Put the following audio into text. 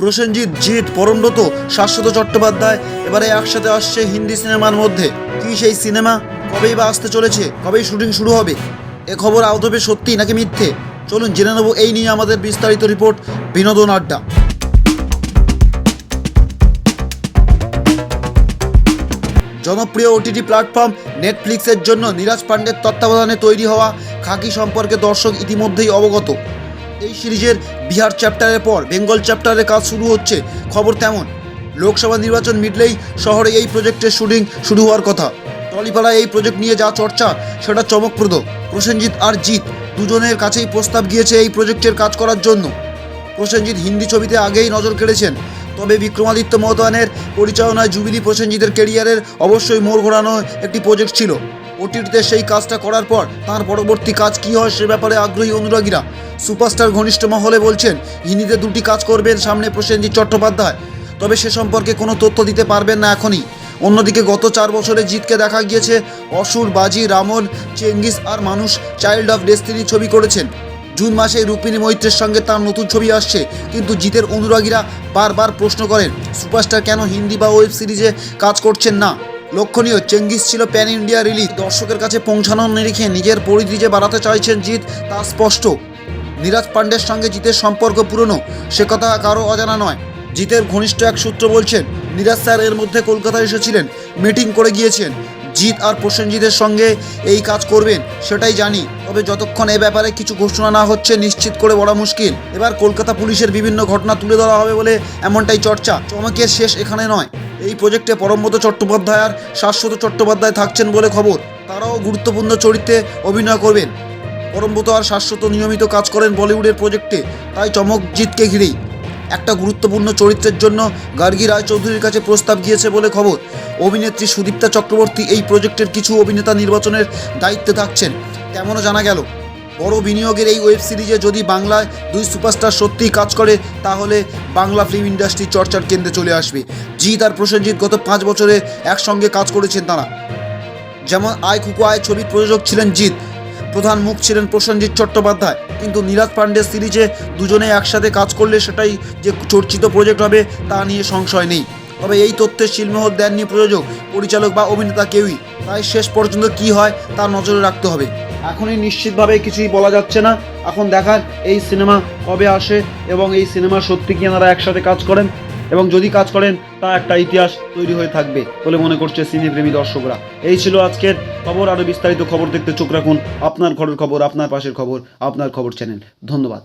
প্রসেনজিৎ, জিৎ, পরমব্রত, শাশ্বত চট্টোপাধ্যায়। এবারে একসাথে আসছে হিন্দি সিনেমার মধ্যে। কি সেই সিনেমা? কবেই বা আসতে চলেছে? কবেই শুটিং শুরু হবে? এ খবর আদবে সত্যি নাকি মিথ্যে? চলুন জেনে নেব এই নিয়ে আমাদের বিস্তারিত রিপোর্ট বিনোদন আড্ডা। জনপ্রিয় ওটিটি প্ল্যাটফর্ম নেটফ্লিক্সের জন্য নীরাজ পাণ্ডের তত্ত্বাবধানে তৈরি হওয়া খাকি সম্পর্কে দর্শক ইতিমধ্যেই অবগত। এই সিরিজের বিহার চ্যাপ্টারের পর, বেঙ্গল চ্যাপ্টারের কাজ শুরু হচ্ছে। খবর তেমন, লোকসভা নির্বাচন মিটলেই শহরে এই প্রজেক্টের শুটিং শুরু হওয়ার কথা। টলিপাড়ায় এই প্রজেক্ট নিয়ে যা চর্চা, সেটা চমকপ্রদ। প্রসেনজিৎ আর জিৎ দুজনের কাছেই প্রস্তাব গিয়েছে এই প্রজেক্টের কাজ করার জন্য। প্রসেনজিৎ হিন্দি ছবিতে আগেই নজর কেড়েছেন। তবে বিক্রমাদিত্য মহতানের পরিচালনায় জুবিলি প্রসেনজিতের কেরিয়ারের অবশ্যই মোড় ঘোরানো একটি প্রজেক্ট ছিল। ওটিটিতে সেই কাজটা করার পর তার পরবর্তী কাজ কী হয় সে ব্যাপারে আগ্রহী অনুরাগীরা। সুপারস্টার ঘনিষ্ঠ মহলে বলছেন হিন্দিতে দুটি কাজ করবেন সামনে প্রসেনজিৎ চট্টোপাধ্যায়। তবে সে সম্পর্কে কোনো তথ্য দিতে পারবেন না এখনই। অন্যদিকে গত চার বছরে জিতকে দেখা গিয়েছে অসুর, বাজি, রামন, চেঙ্গিস আর মানুষ চাইল্ড অফ ডেস্টিনি ছবি করেছেন। জুন মাসে রুক্মিণী মৈত্রের সঙ্গে তার নতুন ছবি আসছে। কিন্তু জিতের অনুরাগীরা বারবার প্রশ্ন করেন, সুপারস্টার কেন হিন্দি বা ওয়েব সিরিজে কাজ করছেন না? লক্ষণীয়, চেঙ্গিস ছিল প্যান ইন্ডিয়া রিলিজ। দর্শকের কাছে পৌঁছানোর নিরিখে নিজের পরিধি যে বাড়াতে চাইছেন জিৎ, তা স্পষ্ট। নীরাজ পাণ্ডের সঙ্গে জিতের সম্পর্ক পুরনো, সে কথা কারও অজানা নয়। জিতের ঘনিষ্ঠ এক সূত্র বলছেন, নীরাজ স্যার এর মধ্যে কলকাতায় এসেছিলেন, মিটিং করে গিয়েছেন। জিৎ আর প্রসেনজিতের সঙ্গে এই কাজ করবেন, সেটাই জানি। তবে যতক্ষণ এ ব্যাপারে কিছু ঘোষণা না হচ্ছে, নিশ্চিত করে বলা মুশকিল। এবার কলকাতা পুলিশের বিভিন্ন ঘটনা তুলে ধরা হবে বলে এমনটাই চর্চা। চমকের শেষ এখানে নয়। এই প্রজেক্টে পরমব্রত চট্টোপাধ্যায় আর শাশ্বত চট্টোপাধ্যায় থাকছেন বলে খবর। তারাও গুরুত্বপূর্ণ চরিত্রে অভিনয় করবেন। পরমব্রত আর শাশ্বত নিয়মিত কাজ করেন বলিউডের প্রজেক্টে। তাই চমক জিতকে ঘিরেই। একটা গুরুত্বপূর্ণ চরিত্রের জন্য গার্গী রায়চৌধুরীর কাছে প্রস্তাব গিয়েছে বলে খবর। অভিনেত্রী সুদীপ্তা চক্রবর্তী এই প্রজেক্টের কিছু অভিনেতা নির্বাচনের দায়িত্বে থাকছেন, তেমনও জানা গেল। বড় বিনিয়োগের এই ওয়েব সিরিজে যদি বাংলায় দুই সুপারস্টার সত্যিই কাজ করে, তাহলে বাংলা ফিল্ম ইন্ডাস্ট্রি চর্চার কেন্দ্রে চলে আসবে। জিৎ আর প্রসেনজিৎ গত পাঁচ বছরে একসঙ্গে কাজ করেছেন তারা। যেমন আয় কুকু আয় ছবির প্রযোজক ছিলেন জিৎ প্রধান মুখ ছিলেন প্রসেনজিৎ চট্টোপাধ্যায়। কিন্তু নীরাজ পাণ্ডে সিরিজে দুজনে একসাথে কাজ করলে সেটাই যে চর্চিত প্রজেক্ট হবে, তা নিয়ে সংশয় নেই। তবে এই তথ্যের শিলমোহর দেননি প্রযোজক, পরিচালক বা অভিনেতা কেউই। তাই শেষ পর্যন্ত কি হয়, তা নজরে রাখতে হবে। এখনই নিশ্চিতভাবে কিছুই বলা যাচ্ছে না। এখন দেখার এই সিনেমা কবে আসে এবং এই সিনেমা সত্যি কি এনারা একসাথে কাজ করেন এবং যদি কাজ করেন, তা একটা ইতিহাস তৈরি হয়ে থাকবে বলে মনে করছে সিনেপ্রেমী দর্শকরা। এই ছিল আজকের খবর। আরও বিস্তারিত খবর দেখতে চোখ রাখুন। আপনার ঘরের খবর, আপনার পাশের খবর, আপনার খবর চ্যানেল ধন্যবাদ।